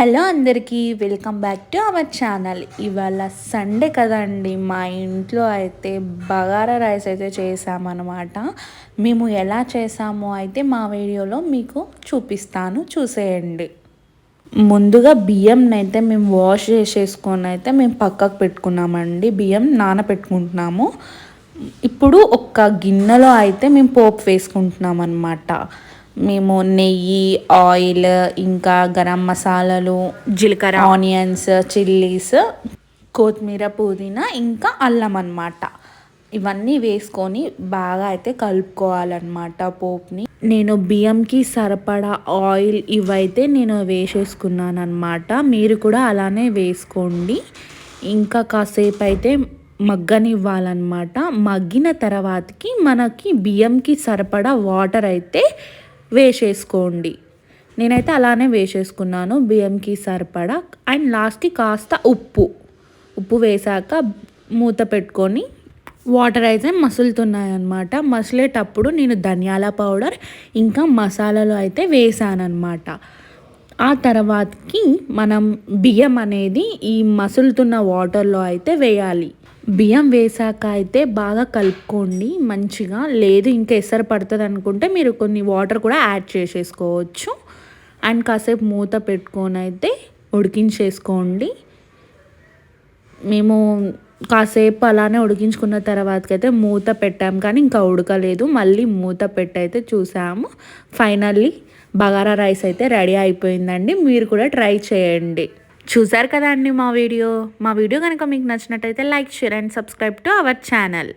Hello అందరికీ welcome back to our channel. ఇవాళ Sunday కదండి మా ఇంట్లో అయితే బగారా రైస్ అయితే చేసామన్నమాట మేము ఎలా చేసామో అయితే మా వీడియోలో మీకు చూపిస్తాను చూసేయండి. ముందుగా బియ్యం అయితే మేము వాష్ చేసేసుకొని అయితే మేము పక్కకు పెట్టుకున్నామండి. బియ్యం నానబెట్టుకుంటున్నాము ఇప్పుడు ఒక గిన్నెలో అయితే మేము పోపు వేసుకుంటున్నాం అనమాట మేము నెయ్యి ఆయిల్ ఇంకా గరం మసాలాలు జీలకర్ర. ఆనియన్స్ చిల్లీస్ కొత్తిమీర పుదీనా ఇంకా అల్లం అనమాట ఇవన్నీ వేసుకొని బాగా అయితే కలుపుకోవాలన్నమాట పోపుని. నేను బియ్యంకి సరిపడా ఆయిల్ ఇవైతే నేను వేసేసుకున్నాను అనమాట మీరు కూడా అలానే వేసుకోండి. ఇంకా కాసేపు అయితే మగ్గనివ్వాలన్నమాట. మగ్గిన తర్వాతకి మనకి బియ్యంకి సరిపడా వాటర్ అయితే వేసేసుకోండి. నేనైతే అలానే వేసేసుకున్నాను. బియ్యంకి సరిపడా. అండ్ లాస్ట్కి కాస్త ఉప్పు. ఉప్పు వేసాక మూత పెట్టుకొని వాటర్ అయితే మసులుతున్నాయన్నమాట. మసిలేటప్పుడు నేను ధనియాల పౌడర్ ఇంకా మసాలాలు అయితే వేసానమాట ఆ తర్వాతకి మనం బియ్యం అనేది ఈ మసులుతున్న వాటర్లో అయితే వేయాలి. బియ్యం వేసాక అయితే బాగా కలుపుకోండి మంచిగా. లేదు ఇంకా ఎసరు పడుతుంది అనుకుంటే మీరు కొన్ని వాటర్ కూడా యాడ్ చేసేసుకోవచ్చు. అండ్ కాసేపు మూత పెట్టుకొని అయితే ఉడికించేసుకోండి. మేము కాసేపు అలానే ఉడికించుకున్న తర్వాతకి అయితే మూత పెట్టాము కానీ ఇంకా ఉడకలేదు. మళ్ళీ మూత పెట్టయితే చూసాము. ఫైనల్లీ బగారా రైస్ అయితే రెడీ అయిపోయిందండి. మీరు కూడా ట్రై చేయండి. చూసారు కదా అండి మా వీడియో? మా వీడియో కనుక మీకు నచ్చినట్టయితే like share and subscribe to our channel.